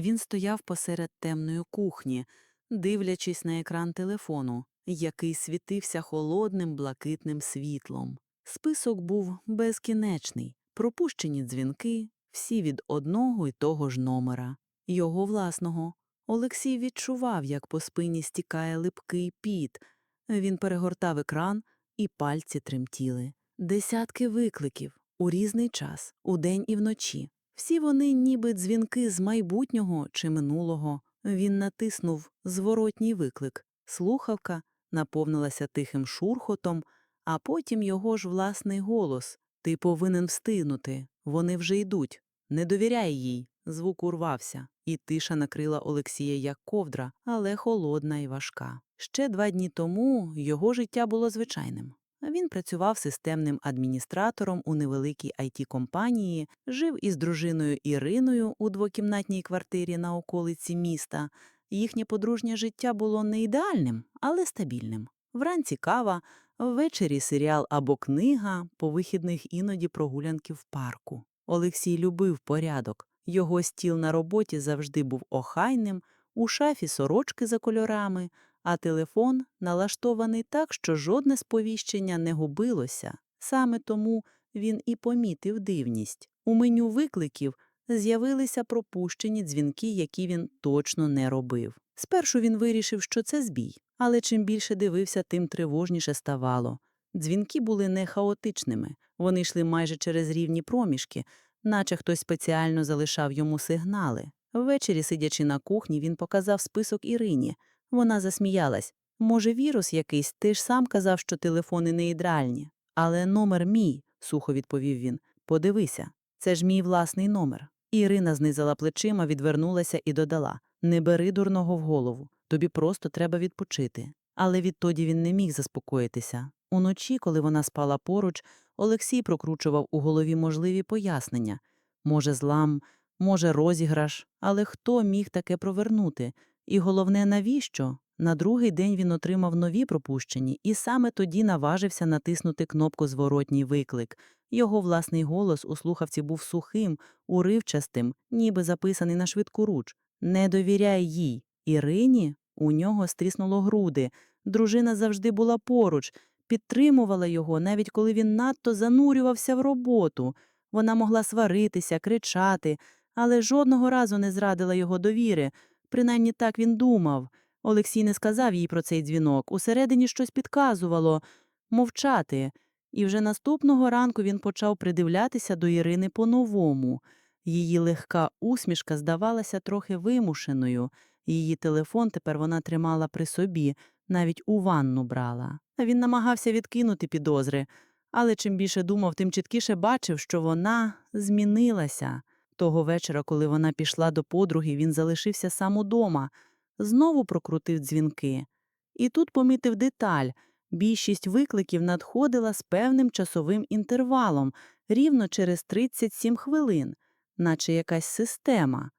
Він стояв посеред темної кухні, дивлячись на екран телефону, який світився холодним блакитним світлом. Список був безкінечний, пропущені дзвінки, всі від одного й того ж номера, його власного. Олексій відчував, як по спині стікає липкий піт. Він перегортав екран, і пальці тремтіли. Десятки викликів у різний час, удень і вночі. Всі вони ніби дзвінки з майбутнього чи минулого. Він натиснув зворотній виклик. Слухавка наповнилася тихим шурхотом, а потім його ж власний голос. Ти повинен встигнути, вони вже йдуть. Не довіряй їй. Звук урвався, і тиша накрила Олексія як ковдра, але холодна і важка. Ще два дні тому його життя було звичайним. Він працював системним адміністратором у невеликій IT-компанії, жив із дружиною Іриною у двокімнатній квартирі на околиці міста. Їхнє подружнє життя було не ідеальним, але стабільним. Вранці кава, ввечері серіал або книга, по вихідних іноді прогулянки в парку. Олексій любив порядок. Його стіл на роботі завжди був охайним, у шафі сорочки за кольорами, а телефон налаштований так, що жодне сповіщення не губилося. Саме тому він і помітив дивність. У меню викликів з'явилися пропущені дзвінки, які він точно не робив. Спершу він вирішив, що це збій, але чим більше дивився, тим тривожніше ставало. Дзвінки були не хаотичними, вони йшли майже через рівні проміжки, наче хтось спеціально залишав йому сигнали. Ввечері, сидячи на кухні, він показав список Ірині. Вона засміялась. Може, вірус якийсь, ти ж сам казав, що телефони не ідеальні. Але номер мій, сухо відповів він. Подивися, це ж мій власний номер. Ірина знизила плечима, відвернулася і додала Не бери дурного в голову, тобі просто треба відпочити. Але відтоді він не міг заспокоїтися. Уночі, коли вона спала поруч, Олексій прокручував у голові можливі пояснення. Може, злам, може, розіграш, але хто міг таке провернути? І головне, навіщо? На другий день він отримав нові пропущені, і саме тоді наважився натиснути кнопку «Зворотній виклик». Його власний голос у слухавці був сухим, уривчастим, ніби записаний на швидку руч. «Не довіряй їй». Ірині у нього стріснуло груди. Дружина завжди була поруч, підтримувала його, навіть коли він надто занурювався в роботу. Вона могла сваритися, кричати, але жодного разу не зрадила його довіри. Принаймні так він думав. Олексій не сказав їй про цей дзвінок. Усередині щось підказувало мовчати. І вже наступного ранку він почав придивлятися до Ірини по-новому. Її легка усмішка здавалася трохи вимушеною. Її телефон тепер вона тримала при собі, навіть у ванну брала. Він намагався відкинути підозри, але чим більше думав, тим чіткіше бачив, що вона змінилася. Того вечора, коли вона пішла до подруги, він залишився сам удома, знову прокрутив дзвінки. І тут помітив деталь більшість викликів надходила з певним часовим інтервалом, рівно через 37 хвилин, наче якась система.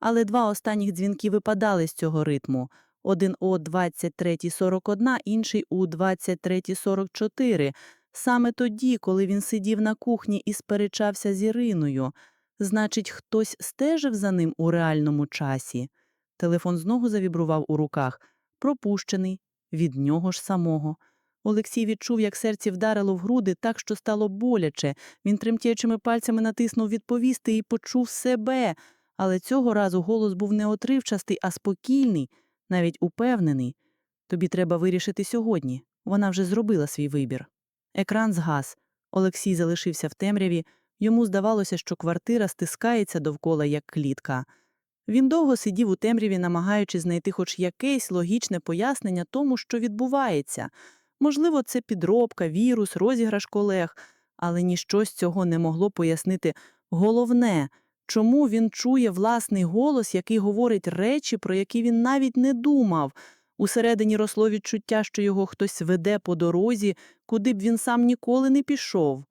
Але два останніх дзвінки випадали з цього ритму один о 23.41, інший у 23.44, саме тоді, коли він сидів на кухні і сперечався з Іриною. Значить, хтось стежив за ним у реальному часі. Телефон знову завібрував у руках, пропущений, від нього ж самого. Олексій відчув, як серце вдарило в груди так, що стало боляче. Він тремтячими пальцями натиснув відповісти і почув себе. Але цього разу голос був не отривчастий, а спокійний, навіть упевнений. Тобі треба вирішити сьогодні. Вона вже зробила свій вибір. Екран згас. Олексій залишився в темряві. Йому здавалося, що квартира стискається довкола як клітка. Він довго сидів у темряві, намагаючись знайти хоч якесь логічне пояснення тому, що відбувається. Можливо, це підробка, вірус, розіграш колег, але ніщо з цього не могло пояснити головне, чому він чує власний голос, який говорить речі, про які він навіть не думав. Усередині росло відчуття, що його хтось веде по дорозі, куди б він сам ніколи не пішов.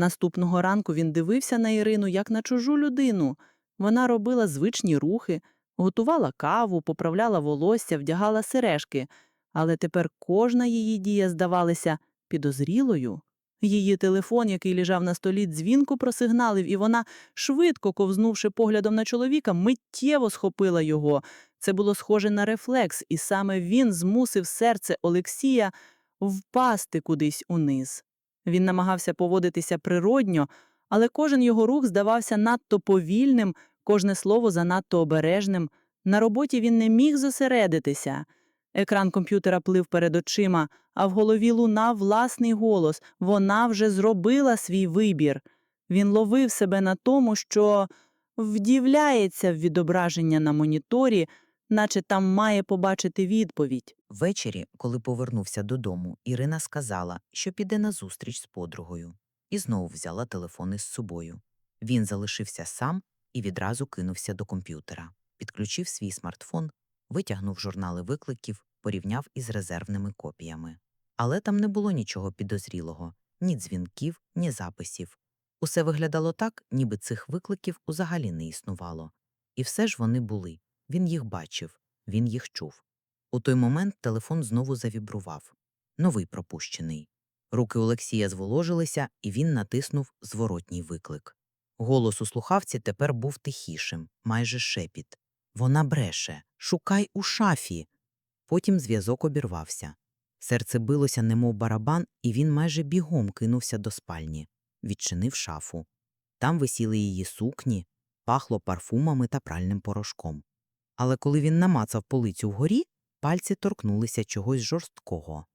Наступного ранку він дивився на Ірину як на чужу людину. Вона робила звичні рухи, готувала каву, поправляла волосся, вдягала сережки, але тепер кожна її дія здавалася підозрілою. Її телефон, який лежав на столі, дзвінку просигналив, і вона, швидко ковзнувши поглядом на чоловіка, миттєво схопила його. Це було схоже на рефлекс, і саме він змусив серце Олексія впасти кудись униз. Він намагався поводитися природньо, але кожен його рух здавався надто повільним, кожне слово занадто обережним. На роботі він не міг зосередитися. Екран комп'ютера плив перед очима, а в голові лунав власний голос. Вона вже зробила свій вибір. Він ловив себе на тому, що вдівляється в відображення на моніторі, наче там має побачити відповідь. Ввечері, коли повернувся додому, Ірина сказала, що піде на зустріч з подругою, і знову взяла телефон із собою. Він залишився сам і відразу кинувся до комп'ютера, підключив свій смартфон, витягнув журнали викликів, порівняв із резервними копіями. Але там не було нічого підозрілого ні дзвінків, ні записів. Усе виглядало так, ніби цих викликів узагалі не існувало. І все ж вони були. Він їх бачив, він їх чув. У той момент телефон знову завібрував. Новий пропущений. Руки Олексія зволожилися, і він натиснув зворотній виклик. Голос у слухавці тепер був тихішим, майже шепіт. Вона бреше. Шукай у шафі. Потім зв'язок обірвався. Серце билося, немов барабан, і він майже бігом кинувся до спальні, відчинив шафу. Там висіли її сукні, пахло парфумами та пральним порошком. Але коли він намацав полицю вгорі, Пальці торкнулися чогось жорсткого.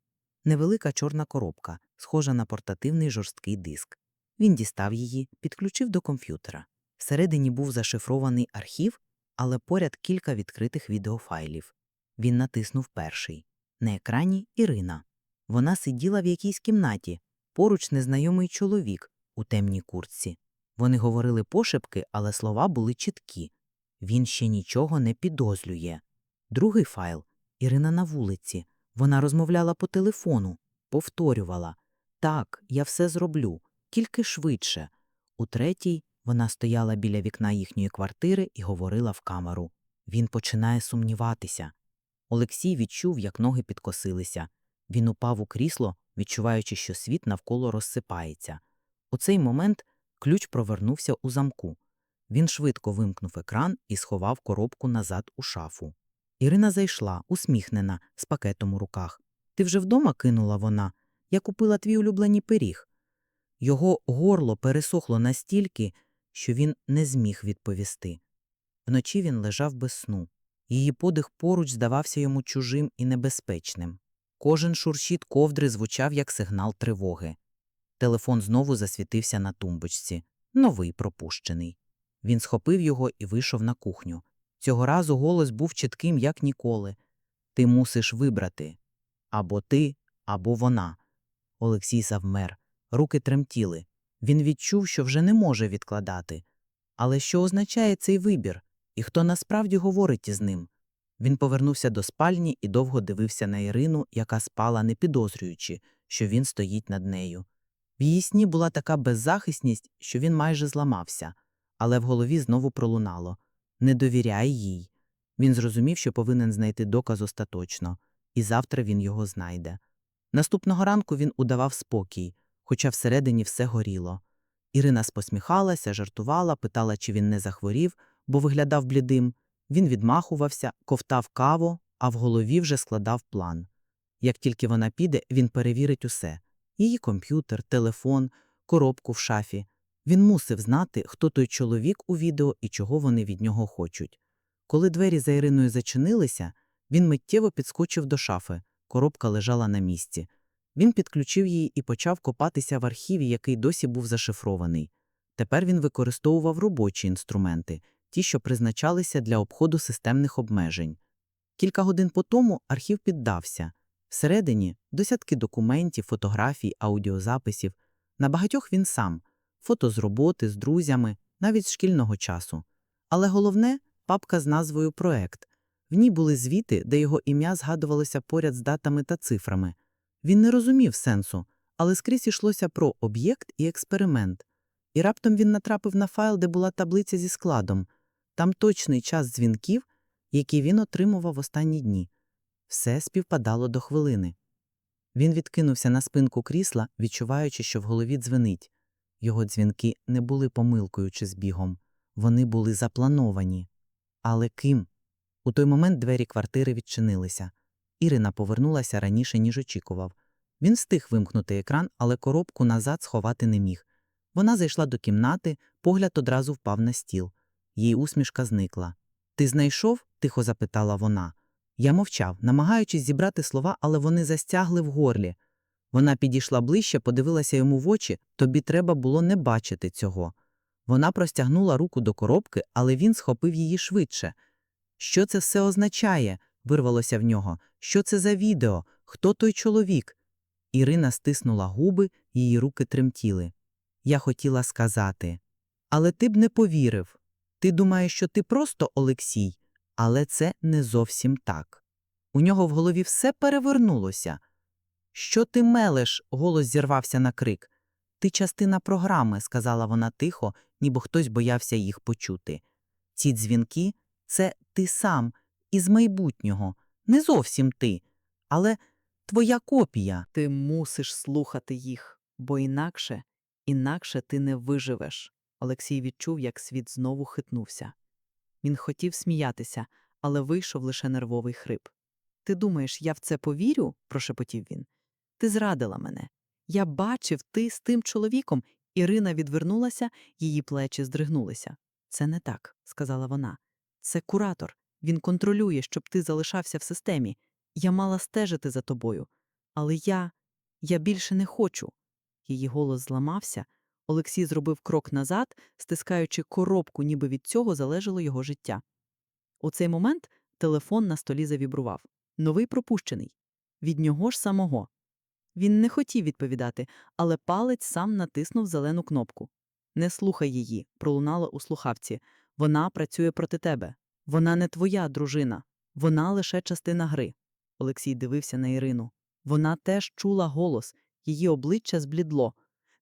Невелика чорна коробка, схожа на портативний жорсткий диск. Він дістав її, підключив до комп'ютера. Всередині був зашифрований архів, але поряд кілька відкритих відеофайлів. Він натиснув перший. На екрані Ірина. Вона сиділа в якійсь кімнаті, поруч незнайомий чоловік у темній куртці. Вони говорили пошепки, але слова були чіткі. Він ще нічого не підозрює. Другий файл Ірина на вулиці. Вона розмовляла по телефону, повторювала Так, я все зроблю, тільки швидше. У третій вона стояла біля вікна їхньої квартири і говорила в камеру. Він починає сумніватися. Олексій відчув, як ноги підкосилися. Він упав у крісло, відчуваючи, що світ навколо розсипається. У цей момент ключ провернувся у замку. Він швидко вимкнув екран і сховав коробку назад у шафу. Ірина зайшла, усміхнена, з пакетом у руках. Ти вже вдома кинула вона. Я купила твій улюблений пиріг. Його горло пересохло настільки, що він не зміг відповісти. Вночі він лежав без сну. Її подих поруч здавався йому чужим і небезпечним. Кожен шуршіт ковдри звучав як сигнал тривоги. Телефон знову засвітився на тумбочці. Новий пропущений. Він схопив його і вийшов на кухню. Цього разу голос був чітким, як ніколи. Ти мусиш вибрати або ти, або вона. Олексій завмер, руки тремтіли. Він відчув, що вже не може відкладати. Але що означає цей вибір, і хто насправді говорить із ним? Він повернувся до спальні і довго дивився на Ірину, яка спала, не підозрюючи, що він стоїть над нею. В її сні була така беззахисність, що він майже зламався, але в голові знову пролунало не довіряй їй. Він зрозумів, що повинен знайти доказ остаточно, і завтра він його знайде. Наступного ранку він удавав спокій, хоча всередині все горіло. Ірина посміхалася, жартувала, питала, чи він не захворів, бо виглядав блідим. Він відмахувався, ковтав каву, а в голові вже складав план. Як тільки вона піде, він перевірить усе її комп'ютер, телефон, коробку в шафі. Він мусив знати, хто той чоловік у відео і чого вони від нього хочуть. Коли двері за Іриною зачинилися, він миттєво підскочив до шафи. Коробка лежала на місці. Він підключив її і почав копатися в архіві, який досі був зашифрований. Тепер він використовував робочі інструменти, ті, що призначалися для обходу системних обмежень. Кілька годин по тому архів піддався. Всередині десятки документів, фотографій, аудіозаписів. На багатьох він сам фото з роботи, з друзями, навіть з шкільного часу. Але головне папка з назвою Проект. В ній були звіти, де його ім'я згадувалося поряд з датами та цифрами. Він не розумів сенсу, але скрізь йшлося про об'єкт і експеримент. І раптом він натрапив на файл, де була таблиця зі складом, там точний час дзвінків, які він отримував останні дні. Все співпадало до хвилини. Він відкинувся на спинку крісла, відчуваючи, що в голові дзвенить. Його дзвінки не були помилкою чи збігом. Вони були заплановані. Але ким? У той момент двері квартири відчинилися. Ірина повернулася раніше, ніж очікував. Він встиг вимкнути екран, але коробку назад сховати не міг. Вона зайшла до кімнати, погляд одразу впав на стіл. Її усмішка зникла. Ти знайшов? тихо запитала вона. Я мовчав, намагаючись зібрати слова, але вони застягли в горлі. Вона підійшла ближче, подивилася йому в очі, тобі треба було не бачити цього. Вона простягнула руку до коробки, але він схопив її швидше. Що це все означає? вирвалося в нього. Що це за відео? Хто той чоловік? Ірина стиснула губи, її руки тремтіли. Я хотіла сказати. Але ти б не повірив. Ти думаєш, що ти просто Олексій, але це не зовсім так. У нього в голові все перевернулося. Що ти мелеш? голос зірвався на крик. Ти частина програми, сказала вона тихо, ніби хтось боявся їх почути. Ці дзвінки це ти сам, із майбутнього, не зовсім ти, але твоя копія. Ти мусиш слухати їх, бо інакше, інакше ти не виживеш. Олексій відчув, як світ знову хитнувся. Він хотів сміятися, але вийшов лише нервовий хрип. Ти думаєш, я в це повірю? прошепотів він. Ти зрадила мене. Я бачив ти з тим чоловіком. Ірина відвернулася, її плечі здригнулися. Це не так, сказала вона. Це куратор. Він контролює, щоб ти залишався в системі. Я мала стежити за тобою. Але я. я більше не хочу. Її голос зламався. Олексій зробив крок назад, стискаючи коробку, ніби від цього залежало його життя. У цей момент телефон на столі завібрував. Новий пропущений. Від нього ж самого. Він не хотів відповідати, але палець сам натиснув зелену кнопку. Не слухай її, пролунало у слухавці. Вона працює проти тебе. Вона не твоя дружина. Вона лише частина гри. Олексій дивився на Ірину. Вона теж чула голос, її обличчя зблідло.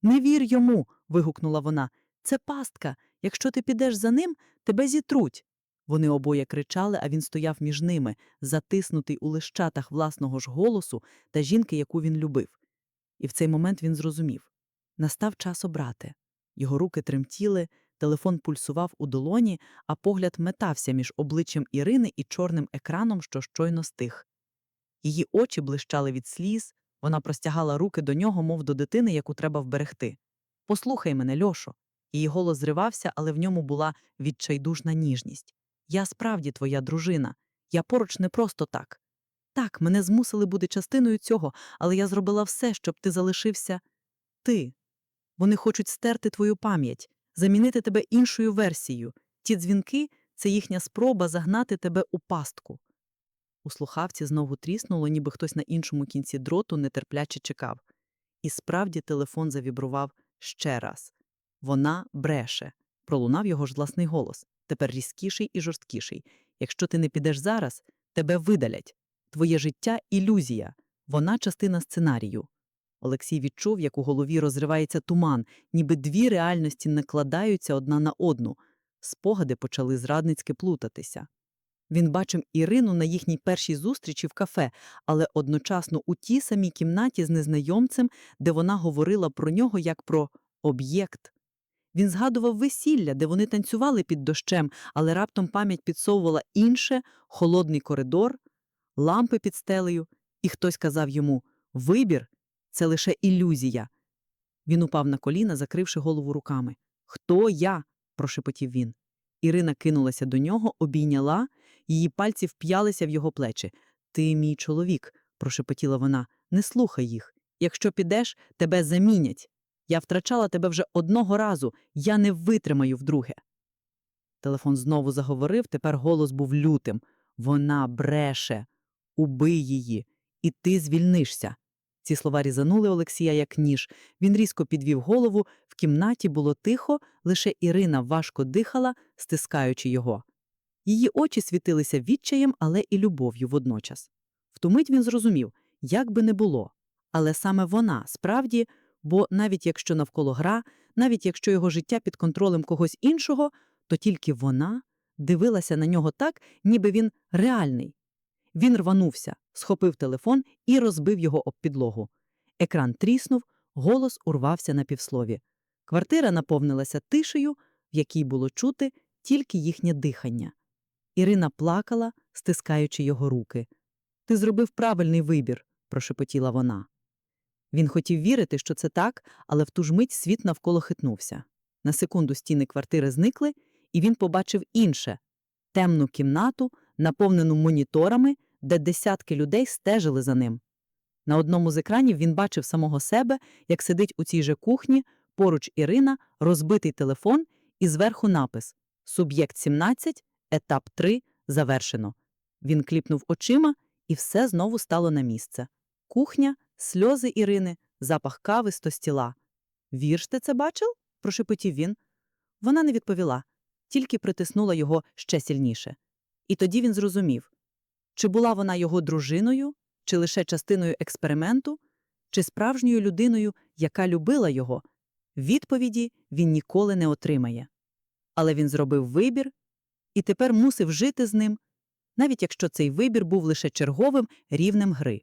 Не вір йому. вигукнула вона. Це пастка. Якщо ти підеш за ним, тебе зітруть. Вони обоє кричали, а він стояв між ними, затиснутий у лищатах власного ж голосу та жінки, яку він любив. І в цей момент він зрозумів настав час обрати. Його руки тремтіли, телефон пульсував у долоні, а погляд метався між обличчям Ірини і чорним екраном, що щойно стих. Її очі блищали від сліз, вона простягала руки до нього, мов до дитини, яку треба вберегти. Послухай мене, Льошо. Її голос зривався, але в ньому була відчайдушна ніжність. Я справді твоя дружина. Я поруч не просто так. Так, мене змусили бути частиною цього, але я зробила все, щоб ти залишився ти. Вони хочуть стерти твою пам'ять, замінити тебе іншою версією. Ті дзвінки це їхня спроба загнати тебе у пастку. У слухавці знову тріснуло, ніби хтось на іншому кінці дроту нетерпляче чекав. І справді телефон завібрував ще раз. Вона бреше. Пролунав його ж власний голос, тепер різкіший і жорсткіший. Якщо ти не підеш зараз, тебе видалять. Твоє життя ілюзія, вона частина сценарію. Олексій відчув, як у голові розривається туман, ніби дві реальності накладаються одна на одну. Спогади почали зрадницьки плутатися. Він бачив Ірину на їхній першій зустрічі в кафе, але одночасно у тій самій кімнаті з незнайомцем, де вона говорила про нього як про об'єкт. Він згадував весілля, де вони танцювали під дощем, але раптом пам'ять підсовувала інше, холодний коридор, лампи під стелею, і хтось казав йому «Вибір – це лише ілюзія». Він упав на коліна, закривши голову руками. «Хто я?» – прошепотів він. Ірина кинулася до нього, обійняла, її пальці вп'ялися в його плечі. «Ти мій чоловік», – прошепотіла вона, – «не слухай їх. Якщо підеш, тебе замінять. Я втрачала тебе вже одного разу, я не витримаю вдруге. Телефон знову заговорив, тепер голос був лютим. Вона бреше. Убий її, і ти звільнишся. Ці слова різанули Олексія як ніж. Він різко підвів голову, в кімнаті було тихо, лише Ірина важко дихала, стискаючи його. Її очі світилися відчаєм, але і любов'ю водночас. В ту мить він зрозумів, як би не було. Але саме вона, справді, бо навіть якщо навколо гра, навіть якщо його життя під контролем когось іншого, то тільки вона дивилася на нього так, ніби він реальний. Він рванувся, схопив телефон і розбив його об підлогу. Екран тріснув, голос урвався на півслові. Квартира наповнилася тишею, в якій було чути тільки їхнє дихання. Ірина плакала, стискаючи його руки. Ти зробив правильний вибір, прошепотіла вона. Він хотів вірити, що це так, але в ту ж мить світ навколо хитнувся. На секунду стіни квартири зникли, і він побачив інше темну кімнату, наповнену моніторами, де десятки людей стежили за ним. На одному з екранів він бачив самого себе, як сидить у цій же кухні, поруч Ірина, розбитий телефон і зверху напис Суб'єкт 17, етап 3, завершено. Він кліпнув очима, і все знову стало на місце. Кухня, сльози Ірини, запах кави з тостіла. Вірш ти це бачив? прошепотів він. Вона не відповіла, тільки притиснула його ще сильніше. І тоді він зрозумів, чи була вона його дружиною, чи лише частиною експерименту, чи справжньою людиною, яка любила його. Відповіді він ніколи не отримає. Але він зробив вибір і тепер мусив жити з ним, навіть якщо цей вибір був лише черговим рівнем гри.